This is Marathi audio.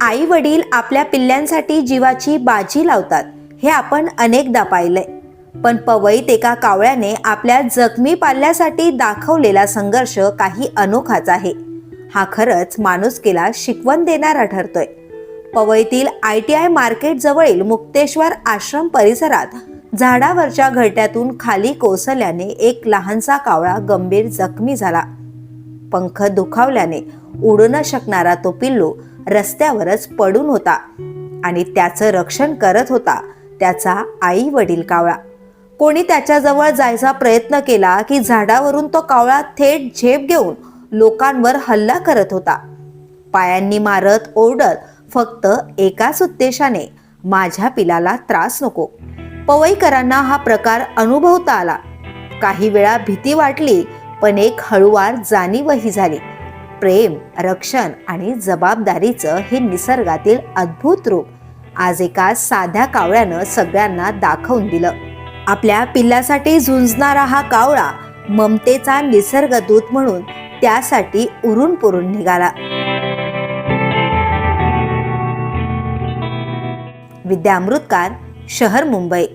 आई वडील आपल्या पिल्ल्यांसाठी जीवाची बाजी लावतात हे आपण अनेकदा पाहिलंय. पण पवईत एका कावळ्याने आपल्या जखमी पाल्यासाठी दाखवलेला संघर्ष काही अनोखाच आहे. हा खरंच माणुसकीला शिकवण देणारा ठरतोय. पवईतील आय टी आय मार्केट जवळील मुक्तेश्वर आश्रम परिसरात झाडावरच्या घरट्यातून खाली कोसळल्याने एक लहानसा कावळा गंभीर जखमी झाला. पंख दुखावल्याने उडू न शकणारा तो पिल्लू रस्त्यावरच पडून होता आणि त्याचं रक्षण करत होता त्याचा आई वडील कावळा. कोणी त्याच्याजवळ जायचा प्रयत्न केला की झाडावरून तो कावळा थेट झेप घेऊन लोकांवर हल्ला करत होता. पायांनी मारत ओरडत फक्त एकाच उद्देशाने माझ्या पिलाला त्रास नको. पवईकरांना हा प्रकार अनुभवता आला. काही वेळा भीती वाटली पण एक हळुवार जाणीवही झाली. प्रेम रक्षण आणि जबाबदारीचं हे निसर्गातील अद्भुत रूप आज एका साध्या कावळ्यानं सगळ्यांना दाखवून दिलं. आपल्या पिल्लासाठी झुंजणारा हा कावळा ममतेचा निसर्गदूत म्हणून त्यासाठी उरून पुरून निघाला. विद्यामृतकार शहर मुंबई.